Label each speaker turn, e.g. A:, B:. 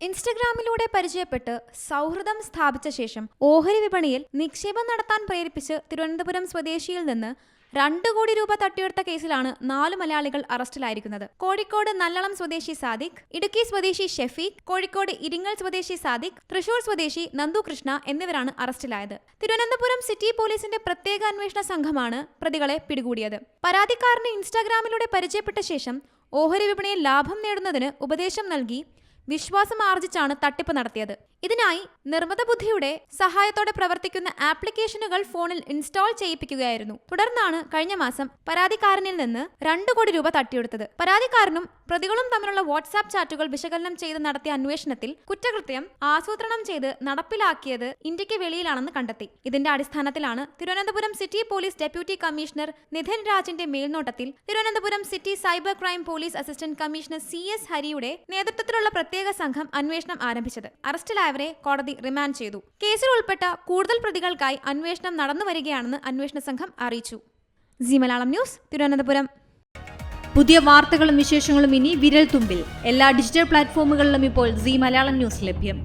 A: ഇൻസ്റ്റഗ്രാമിലൂടെ പരിചയപ്പെട്ട് സൗഹൃദം സ്ഥാപിച്ച ശേഷം ഓഹരി വിപണിയിൽ നിക്ഷേപം നടത്താൻ പ്രേരിപ്പിച്ച് തിരുവനന്തപുരം സ്വദേശിയിൽ നിന്ന് രണ്ട് കോടി രൂപ തട്ടിയെടുത്ത കേസിലാണ് നാല് മലയാളികൾ അറസ്റ്റിലായിരിക്കുന്നത്. കോഴിക്കോട് നല്ലളം സ്വദേശി സാദിഖ് ഇടുക്കി സ്വദേശി ഷെഫീഖ് കോഴിക്കോട് ഇരിങ്ങൽ സ്വദേശി സാദിഖ് തൃശൂർ സ്വദേശി നന്ദു കൃഷ്ണ എന്നിവരാണ് അറസ്റ്റിലായത്. തിരുവനന്തപുരം സിറ്റി പോലീസിന്റെ പ്രത്യേക അന്വേഷണ സംഘമാണ് പ്രതികളെ പിടികൂടിയത്. പരാതിക്കാരനെ ഇൻസ്റ്റാഗ്രാമിലൂടെ പരിചയപ്പെട്ട ശേഷം ഓഹരി വിപണിയിൽ ലാഭം നേടുന്നതിന് ഉപദേശം നൽകി വിശ്വാസം ആർജിച്ചാണ് തട്ടിപ്പ് നടത്തിയത് ഇതിനായി നിർമ്മിത ബുദ്ധിയുടെ സഹായത്തോടെ പ്രവർത്തിക്കുന്ന ആപ്ലിക്കേഷനുകൾ ഫോണിൽ ഇൻസ്റ്റാൾ ചെയ്യിപ്പിക്കുകയായിരുന്നു. തുടർന്നാണ് കഴിഞ്ഞ മാസം പരാതിക്കാരനിൽ നിന്ന് രണ്ടു കോടി രൂപ തട്ടിയെടുത്തത്. പരാതിക്കാരനും പ്രതികളും തമ്മിലുള്ള വാട്സാപ്പ് ചാറ്റുകൾ വിശകലനം ചെയ്ത് നടത്തിയ അന്വേഷണത്തിൽ കുറ്റകൃത്യം ആസൂത്രണം ചെയ്ത് നടപ്പിലാക്കിയത് ഇന്ത്യയ്ക്ക് വെളിയിലാണെന്ന് കണ്ടെത്തി. ഇതിന്റെ അടിസ്ഥാനത്തിലാണ് Thiruvananthapuram city police deputy commissioner Nidhin രാജിന്റെ മേൽനോട്ടത്തിൽ Thiruvananthapuram city cyber crime police assistant commissioner C S ഹരിയുടെ നേതൃത്വത്തിലുള്ള പ്രത്യേക സംഘം അന്വേഷണം ആരംഭിച്ചത്. അറസ്റ്റിലായവരെ കോടതി റിമാൻഡ് ചെയ്തു. കേസിൽ ഉൾപ്പെട്ട കൂടുതൽ പ്രതികൾക്കായി അന്വേഷണം നടന്നുവരികയാണെന്ന് അന്വേഷണ സംഘം അറിയിച്ചു. Zee Malayalam news Thiruvananthapuram.
B: പുതിയ വാർത്തകളും വിശേഷങ്ങളും ഇനി വിരൽ തുമ്പിൽ എല്ലാ ഡിജിറ്റൽ പ്ലാറ്റ്ഫോമുകളിലും ഇപ്പോൾ സി മലയാളം ന്യൂസ് ലഭ്യം.